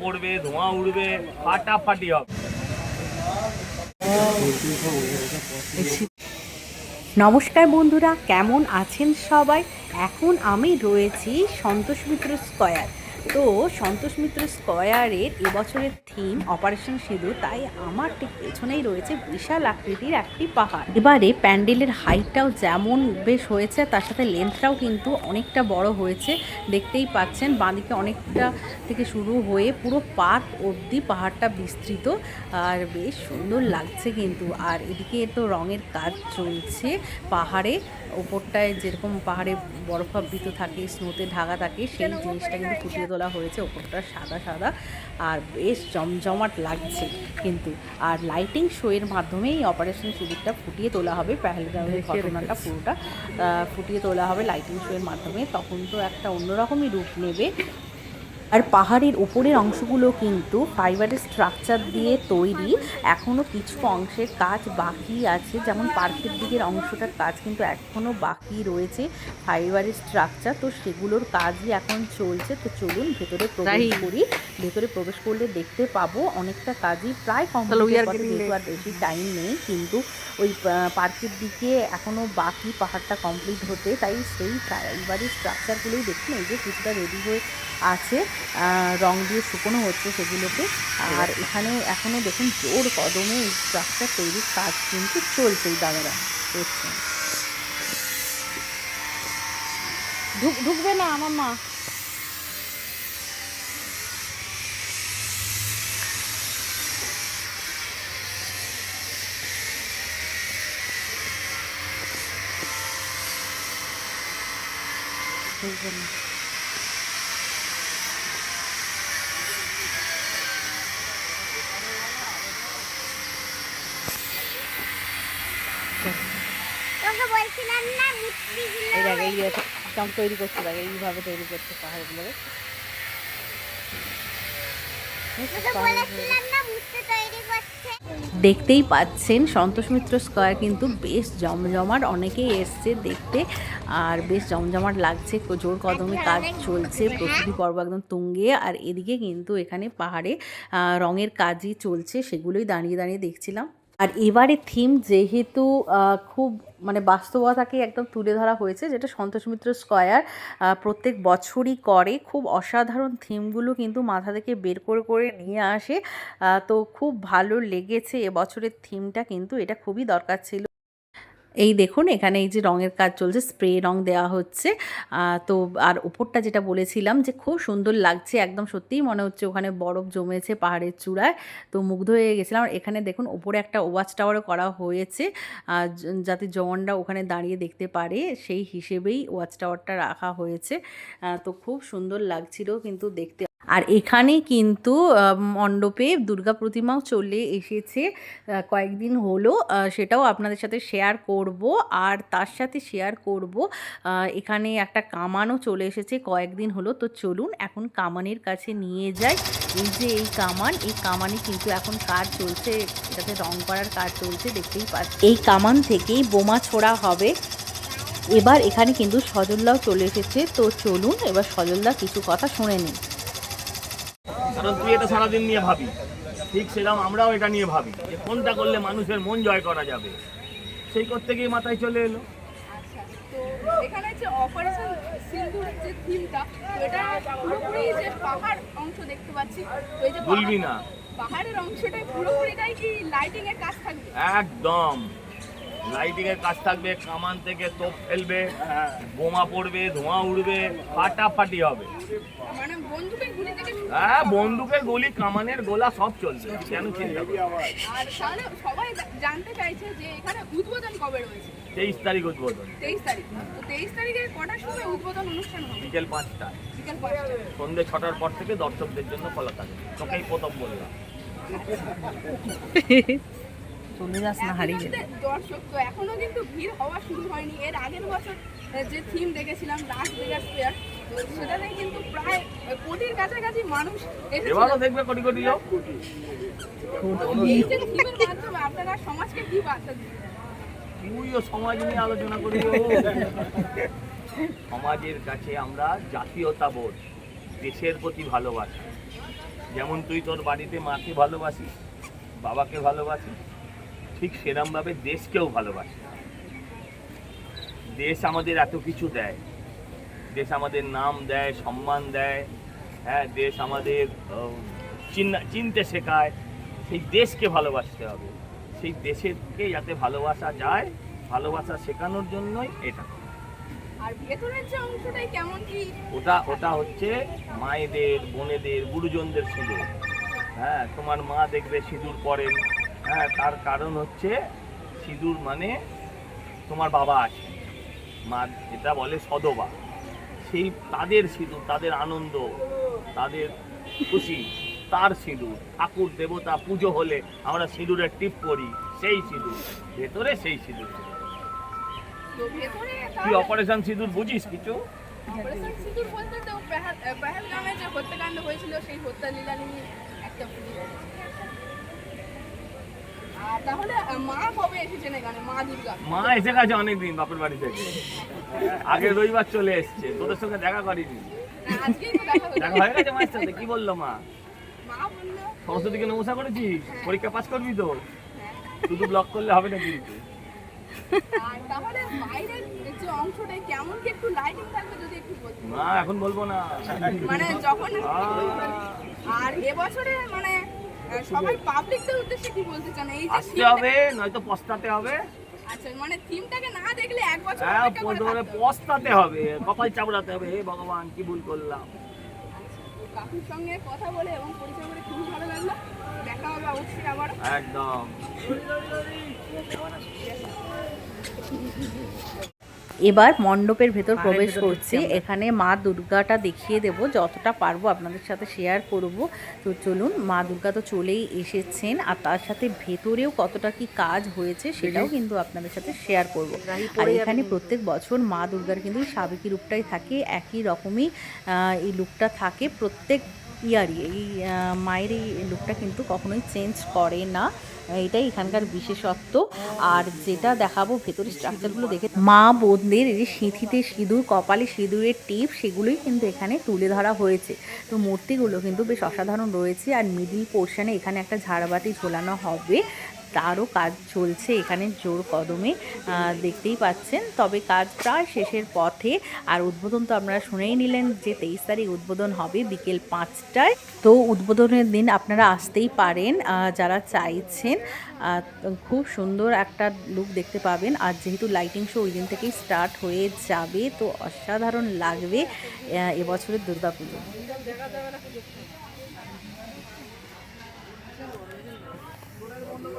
পড়বে, ধোঁয়া উড়বে, ফাটাফাটি হবে। নমস্কার বন্ধুরা, কেমন আছেন সবাই? এখন আমি রয়েছি সন্তোষ মিত্র স্কয়ার। তো সন্তোষ মিত্র স্কয়ারের এবছরের থিম অপারেশন সিঁদুর, তাই আমার ঠিক পেছনেই রয়েছে বিশাল আকৃতির একটি পাহাড়। এবারে প্যান্ডেলের হাইটটাও যেমন বেশ হয়েছে, তার সাথে লেন্থটাও কিন্তু অনেকটা বড় হয়েছে। দেখতেই পাচ্ছেন, বাঁদিকে অনেকটা থেকে শুরু হয়ে পুরো পার্ক অবধি পাহাড়টা বিস্তৃত, আর বেশ সুন্দর লাগছে কিন্তু। আর এদিকে তো রঙের কাজ চলছে পাহাড়ে। ওপরটায় যেরকম পাহাড়ে বরফাবৃত থাকে স্নোতে ঢাকা থাকে সেই জিনিসটা কিন্তু ফুটিয়ে তোলা হয়েছে। ওপরটা সাদা সাদা আর বেশ জমজমাট লাগছে কিন্তু। আর লাইটিং শো এর এই অপারেশন সুযোগটা ফুটিয়ে তোলা হবে। পেহেলগাঁওয়ের ঘটনাটা পুরোটা ফুটিয়ে তোলা হবে লাইটিং শো এর মাধ্যমে। তখন তো একটা অন্যরকমই রূপ নেবে। আর পাহাড়ের উপরের অংশগুলো কিন্তু ফাইবারের স্ট্রাকচার দিয়ে তৈরি। এখনও কিছু অংশের কাজ বাকি আছে যেমন পার্কের দিকের অংশটার কাজ কিন্তু এখনও বাকি রয়েছে ফাইবারের স্ট্রাকচার তো সেগুলোর কাজই এখন চলছে। তো চলুন ভেতরে প্রবেশ করি। ভেতরে প্রবেশ করলে দেখতে পাবো অনেকটা কাজই প্রায় কমপ্লিট যেহেতু আর বেশি টাইম নেই কিন্তু ওই পার্কের দিকে এখনও বাকি পাহাড়টা কমপ্লিট হতে তাই সেই ফাইবারের স্ট্রাকচারগুলোই দেখুন এই যে কিছুটা রেডি হয়ে আছে রং দিয়ে শুকনো হচ্ছে সেগুলোকে আর এখানে এখনও দেখুন জোর কদমে এই স্ট্রাকচার তৈরির কাজ কিন্তু চলছে এই দাদারা করছে ঢুক ঢুকবে না আমার মা। না বলছিলাম এই দেখ এই তৈরি করছে দেখ এইভাবে তৈরি করছে পাহাড়গুলো তোকে বলেছিলাম না মূর্তি তৈরি করছে দেখতেই পাচ্ছেন সন্তোষ মিত্র স্কোয়ার কিন্তু বেশ জমজমাট অনেকেই এসছে দেখতে আর বেশ জমজমাট লাগছে জোর কদমে কাজ চলছে প্রস্তুতি পর্ব একদম তুঙ্গে আর এদিকে কিন্তু এখানে পাহাড়ে আহ, রঙের কাজই চলছে সেগুলোই দাঁড়িয়ে দাঁড়িয়ে দেখছিলাম। আর এবারে থিম যেহেতু খুব মানে বাস্তবতাকে একদম তুলে ধরা হয়েছে, যেটা সন্তোষ মিত্র স্কয়ার প্রত্যেক বছরই করে, খুব অসাধারণ থিমগুলো কিন্তু মাথা থেকে বের করে করে নিয়ে আসে। তো খুব ভালো লেগেছে এবছরের থিমটা কিন্তু এটা খুবই দরকার ছিল। এই দেখুন, এখানে এই যে রঙের কাজ চলছে স্প্রে রং দেওয়া হচ্ছে। তো আর ওপরটা যেটা বলেছিলাম যে খুব সুন্দর লাগছে, একদম সত্যিই মনে হচ্ছে ওখানে বরফ জমেছে পাহাড়ের চূড়ায়। তো মুগ্ধ হয়ে গেছিলাম। আর এখানে দেখুন, ওপরে একটা ওয়াচ টাওয়ারও করা হয়েছে। যাতে জওয়ানরা ওখানে দাঁড়িয়ে দেখতে পারে, সেই হিসেবেই ওয়াচ টাওয়ারটা রাখা হয়েছে। তো খুব সুন্দর লাগছিল কিন্তু দেখতে। আর এখানে কিন্তু মণ্ডপে দুর্গা প্রতিমাও চলে এসেছে কয়েকদিন হলো। সেটাও আপনাদের সাথে শেয়ার করব আর তার সাথে শেয়ার করব এখানে একটা কামানও চলে এসেছে কয়েকদিন হলো। তো চলুন এখন কামানের কাছে নিয়ে যাই। এই যে এই কামান, এই কামানে কিন্তু এখন কাজ চলছে, এটাতে রং করার কাজ চলছে, দেখতেই পাচ্ছি এই কামান থেকেই বোমা ছোড়া হবে। এবার এখানে কিন্তু সজলদাও চলে এসেছে। তো চলুন এবার সজলদা কিছু কথা শুনে নিন কারণ তুই এটা সারাদিন নিয়ে ভাবি। ঠিক সেরকম আমরাও এটা নিয়ে ভাবি যে কোনটা করলে মানুষের মন জয় করা যাবে। সেই করতে গিয়ে মাথায় চলে এলো। এখানে যে অপারেশন সিন্ধুর যে থিমটা এটা পুরোপুরি যে পাহাড় অংশ দেখতে পাচ্ছি তো যে ভুলবি না। পাহাড়ের অংশটাই পুরোপুরিটাই কি লাইটিং এর কাজ থাকবে? একদম। লাইটিং এর কাজ থাকবে কামান থেকে তোপ ফেলবে বোমা পড়বে ধোঁয়া উড়বে ফাটাফাটি হবে। মানে বন্দুকের গুলি হ্যাঁ বন্দুকের গুলি কামানের গোলা সব চলবে কেন চিন্তা করবি আর তাহলে সবাই জানতে চাইছে যে এখানে উদ্বোধন কবে রয়েছে? তেইশ তারিখ উদ্বোধন। তেইশ তারিখ। তেইশ তারিখে কটার সময় উদ্বোধন অনুষ্ঠান হবে? বিকেল পাঁচটা বিকেল পাঁচটা সন্ধ্যে ছটার পর থেকে দর্শকদের জন্য খোলা থাকে। তোকেই প্রথম বললাম। চলে যাস না হারিয়ে দর্শক তো এখনও কিন্তু ভিড় হওয়া শুরু হয়নি। এর আগের বছর যে থিম দেখেছিলাম লাস্ট ভেগাস ফেয়ার সেটাতে কিন্তু প্রায় কোটির কাছাকাছি মানুষ এসেছিল। এবারও দেখবে কোটি কোটি লোক? এই যে থিমের মাধ্যমে আপনারা সমাজকে কি বার্তা দিবেন? তুইও সমাজ নিয়ে আলোচনা করি। সমাজের কাছে আমরা জাতীয়তাবোধ দেশের প্রতি ভালোবাসা। যেমন তুই তোর বাড়িতে মাকে ভালোবাসিস বাবাকে ভালোবাসিস ঠিক সেরমভাবে দেশকেও ভালোবাসিস দেশ আমাদের এত কিছু দেয়। দেশ আমাদের নাম দেয় সম্মান দেয় হ্যাঁ দেশ আমাদের চিন্না- চিনতে শেখায়। সেই দেশকে ভালোবাসতে হবে। সেই দেশেরকে যাতে ভালোবাসা যায় ভালোবাসা শেখানোর জন্যই এটা। ওটা ওটা হচ্ছে মায়েদের বোনেদের গুরুজনদের সিঁদুর হ্যাঁ তোমার মা দেখবে সিঁদুর পরেন। হ্যাঁ তার কারণ হচ্ছে সিঁদুর মানে তোমার বাবা আছে। মা এটা বলে সদবা। সেই তাদের সিঁদুর, তাদের আনন্দ, তাদের খুশি, তার সিঁদুর। ঠাকুর, দেবতা পুজো হলে আমরা সিঁদুরের টিপ করি সেই সিঁদুর। ভেতরে সেই সিঁদুর। তো ভেতরে কি অপারেশন সিঁদুর বুঝিস কিছু? অপারেশন সিঁদুর বলতে তো পেহাল- পেহেলগামে যে হত্যাকাণ্ড হয়েছিল, সেই হত্যা লীলা নিয়ে একটা পুজো আর তাহলে মা কবে এসেছেন এখানে? মা দুর্গা? মা এসে গেছে অনেকদিন বাপের বাড়ি থেকে। আগে রবিবার চলে এসছে তোদের সঙ্গে দেখা করিনি। না, আজকেই তো দেখা হয়ে গেছে মায়ের সাথে? কি বলল মা? সরস্বতীকে নমস্কার করেছিস? পরীক্ষা পাস করবি তো? হ্যাঁ। শুধু ব্লক করলে হবে না কিন্তু। তাহলে বাইরের যে অংশটাই কেমন কি একটু লাইটিং থাকবে যদি একটু বলতেন না এখন বলব না। মানে যখন আর এবছরে মানে সবাই পাবলিকদের উদ্দেশ্যে কি বলতে চান? এই যে আসতে হবে নয়তো পস্তাতে হবে। আচ্ছা মানে থিমটাকে না দেখলে এক বছর হ্যাঁ হবে। পস্তাতে হবে কপাল চাপড়াতে হবে। হে ভগবান কি ভুল করলাম। তো কাকুর সঙ্গে কথা বলে এবং পরিচয় করে খুবই ভালো লাগল। দেখা হবে অবশ্যই আবার একদম। এবার মণ্ডপের ভেতর প্রবেশ করছি। এখানে মা দুর্গাটা দেখিয়ে দেব। যতটা পারব আপনাদের সাথে শেয়ার করব। তো চলুন মা দুর্গা তো চলেই এসেছেন। আর তার সাথে ভেতরেও কতটা কি কাজ হয়েছে সেটাও কিন্তু আপনাদের সাথে শেয়ার করব। আর এখানে প্রত্যেক বছর মা দুর্গার কিন্তু সাবেকি রূপটাই থাকে। একই রকমই এই লুকটা থাকে। প্রত্যেক ইয়ারই এই মায়ের এই লুকটা কিন্তু কখনোই চেঞ্জ করে না। এটাই এখানকার বিশেষত্ব। আর যেটা দেখাবো ভেতরের স্ট্রাকচারগুলো দেখে, মা বোনদের এই যে সিঁথিতে সিঁদুর, কপালে সিঁদুরের টিপ, সেগুলোই কিন্তু এখানে তুলে ধরা হয়েছে। তো মূর্তিগুলো কিন্তু বেশ অসাধারণ রয়েছে। আর মিডিল পোর্শনে এখানে একটা ঝাড়বাতি ঝোলানো হবে। তারও কাজ চলছে এখানে জোর কদমে দেখতেই পাচ্ছেন। তবে কাজ প্রায় শেষের পথে। আর উদ্বোধন তো আপনারা শুনেই নিলেন যে তেইশ তারিখ উদ্বোধন হবে বিকেল পাঁচটায়। তো উদ্বোধনের দিন আপনারা আসতেই পারেন যারা চাইছেন। খুব সুন্দর একটা লুক দেখতে পাবেন। আর যেহেতু লাইটিং শো ওই দিন থেকেই স্টার্ট হয়ে যাবে, তো অসাধারণ লাগবে এবছরের দুর্গাপুজো।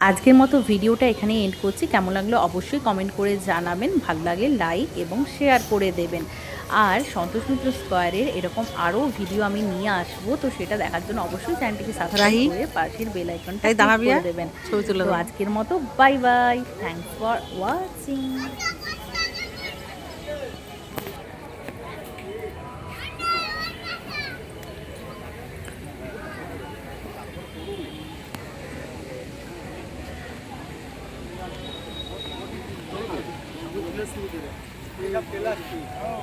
আজকের মতো ভিডিওটা এখানে এন্ড করছি। কেমন লাগল অবশ্যই কমেন্ট করে জানাবেন। ভালো লাগে লাইক এবং শেয়ার করে দেবেন। আর সন্তোষ মিত্র স্কোয়ারের এরকম আরও ভিডিও আমি নিয়ে আসব। তো সেটা দেখার জন্য অবশ্যই চ্যানেলটিকে সাবস্ক্রাইব করে পাশের বেল আইকনটা দাঁড়াবি হ্যাঁ? দেবেন। তো আজকের মতো bye bye thanks for watching Lucky.